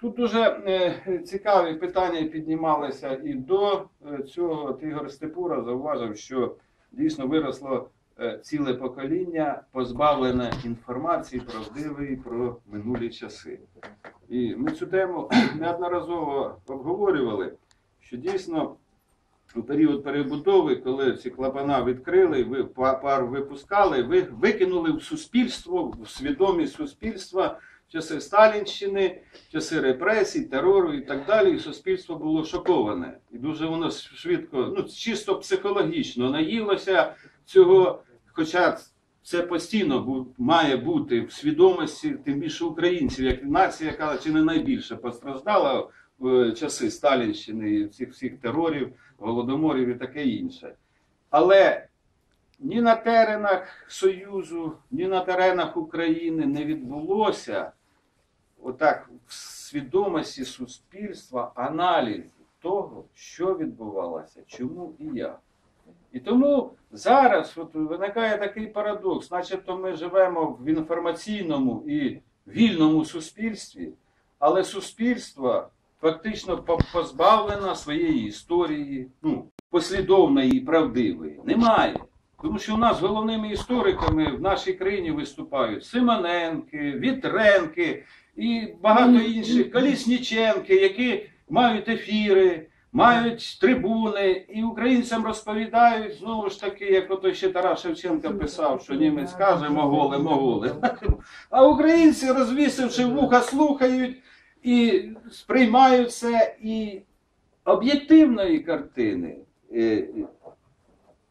Тут дуже е, цікаві питання піднімалися і до е, цього. От Ігор Степура зауважив, що дійсно виросло е, ціле покоління, позбавлене інформації правдивої про минулі часи. І ми цю тему неодноразово обговорювали, що дійсно у період перебудови, коли ці клапана відкрили, пар випускали, ви викинули в суспільство, в свідомість суспільства часи Сталінщини, часи репресій, терору і так далі. І суспільство було шоковане. І дуже воно швидко, ну чисто психологічно наїлося цього, хоча це постійно має бути в свідомості, тим більше українців, як нація, яка чи не найбільше постраждала в е, часи Сталінщини, і всіх терорів, голодоморів і таке інше. Але ні на теренах Союзу, ні на теренах України не відбулося отак в свідомості суспільства аналізу того, що відбувалося, чому і як. І тому зараз от виникає такий парадокс, начебто ми живемо в інформаційному і вільному суспільстві, але суспільство фактично позбавлено своєї історії, ну, послідовної і правдивої. Немає. Тому що у нас головними істориками в нашій країні виступають Симоненки, Вітренки і багато інших, Колісніченки, які мають ефіри, мають трибуни, і українцям розповідають, знову ж таки, як ото ще Тарас Шевченко писав, що німець каже моголи, моголи. А українці, розвісивши вуха, слухають і сприймають це, і об'єктивної картини е,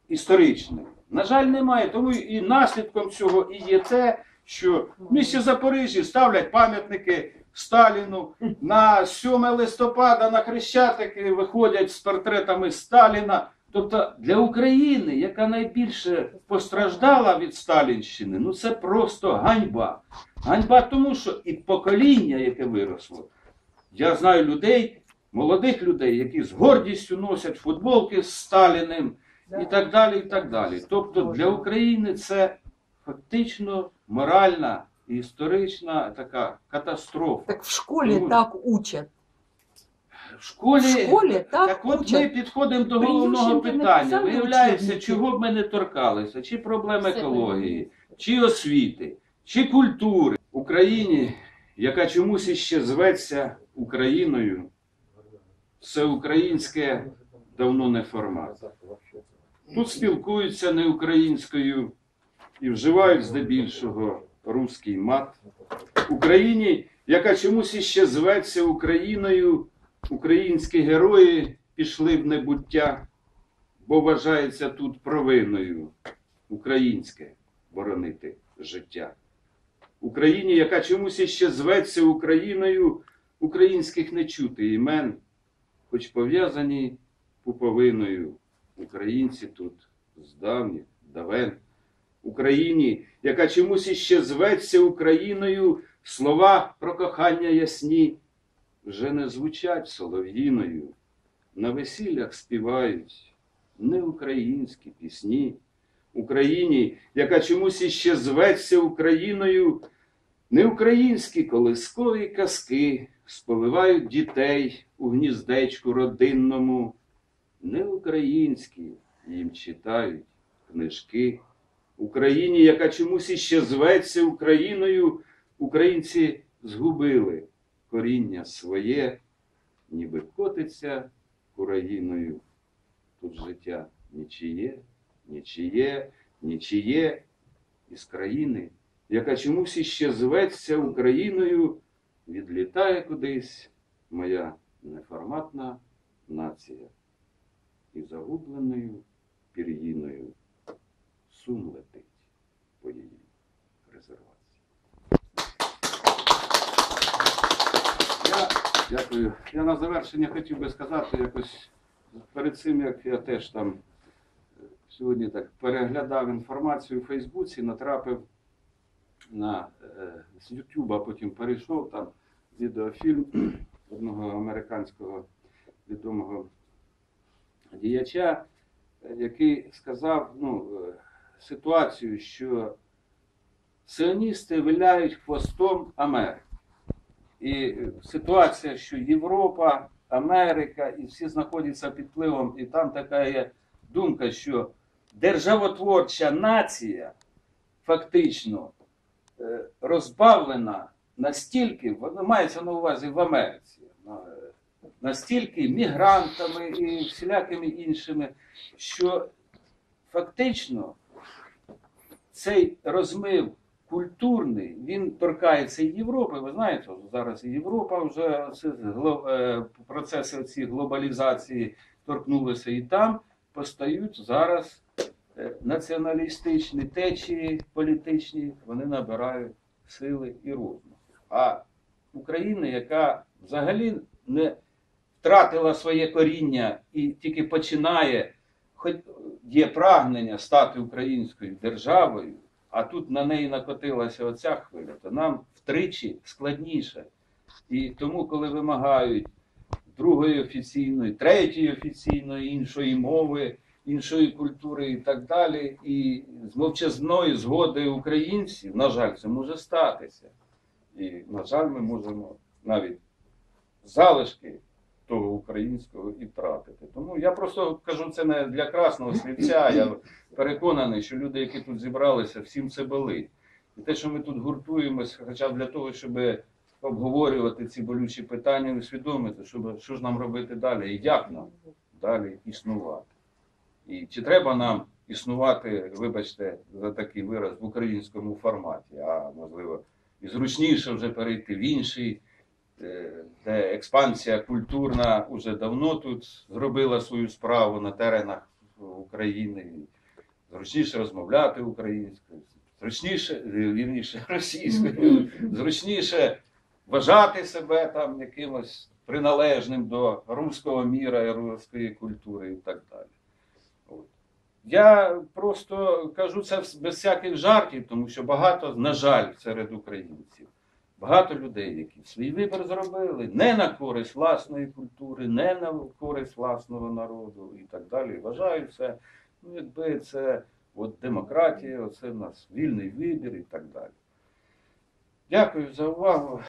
історичної, на жаль, немає. Тому і наслідком цього і є те, що в місті Запоріжжі ставлять пам'ятники Сталіну. На 7 листопада на Хрещатики виходять з портретами Сталіна. Тобто для України, яка найбільше постраждала від Сталінщини, ну це просто ганьба. Ганьба тому, що і покоління, яке виросло. Я знаю людей, молодих людей, які з гордістю носять футболки з Сталіним і так далі. і так далі. Тобто для України це фактично моральна і історична така катастрофа. Так в школе Ну, так учат. В школі, В школі так, так от ми підходимо до головного питання. Виявляється, чого б ми не торкалися, чи проблем екології, чи освіти, чи культури. Україні, яка чомусь іще зветься Україною, все українське давно не формат. Тут спілкуються не українською і вживають здебільшого руський мат. Україні, яка чомусь іще зветься Україною, українські герої пішли в небуття, бо вважається тут провиною українське боронити життя. Україні, яка чомусь іще зветься Україною, українських не чути імен, хоч пов'язані пуповиною. Українці тут з давніх давен. Україні, яка чомусь іще зветься Україною, слова про кохання ясні вже не звучать солов'їною. На весіллях співають не українські пісні. Україні, яка чомусь іще зветься Україною, не українські колискові казки сповивають дітей у гніздечку родинному, не українські їм читають книжки. Україні, яка чомусь іще зветься Україною, українці згубили коріння своє, ніби котиться Україною. Тут життя нічиє, нічиє, нічиє із країни, яка чомусь іще зветься Україною, відлітає кудись моя неформатна нація. І загубленою пір'їною сум летить по її резервації. Я дякую. Я на завершення хотів би сказати якось перед цим, як я теж там е, сьогодні так переглядав інформацію у Фейсбуці, натрапив на е, з Ютуба, потім перейшов там відеофільм одного американського відомого діяча, який сказав ну, е, ситуацію, що сионісти виляють хвостом Америки. І е, ситуація, що Європа, Америка і всі знаходяться під впливом, і там така є думка, що державотворча нація фактично е, розбавлена настільки, воно мається на увазі в Америці, настільки мігрантами і всілякими іншими, що фактично цей розмив культурний, він торкається Європи. Ви знаєте, зараз і Європа вже е, процеси ці глобалізації торкнулися і там постають зараз е, націоналістичні течії політичні, вони набирають сили і розуму. А Україна, яка взагалі не втратила своє коріння і тільки починає, хоч є прагнення стати українською державою, а тут на неї накотилася оця хвиля, то нам втричі складніше. І тому, коли вимагають другої офіційної, третьої офіційної, іншої мови, іншої культури і так далі, і з мовчазної згоди українців, на жаль, це може статися. І, на жаль, ми можемо навіть залишки того українського і втратити. Тому я просто кажу це не для красного слівця. Я переконаний, що люди, які тут зібралися, всім це болить. І те, що ми тут гуртуємось, хоча б для того, щоб обговорювати ці болючі питання, усвідомити, щоб, що ж нам робити далі, і як нам далі існувати. І чи треба нам існувати, вибачте, за такий вираз в українському форматі, а можливо, і зручніше вже перейти в інший, де експансія культурна вже давно тут зробила свою справу на теренах України. Зручніше розмовляти українською, зручніше, е, вірніше, російською, зручніше вважати себе там якимось приналежним до руського міра і руської культури і так далі. От. Я просто кажу це без всяких жартів, тому що багато, на жаль, серед українців, багато людей, які свій вибір зробили не на користь власної культури, не на користь власного народу і так далі. Вважаю це, ну, якби це от демократія, оце в нас вільний вибір і так далі. Дякую за увагу.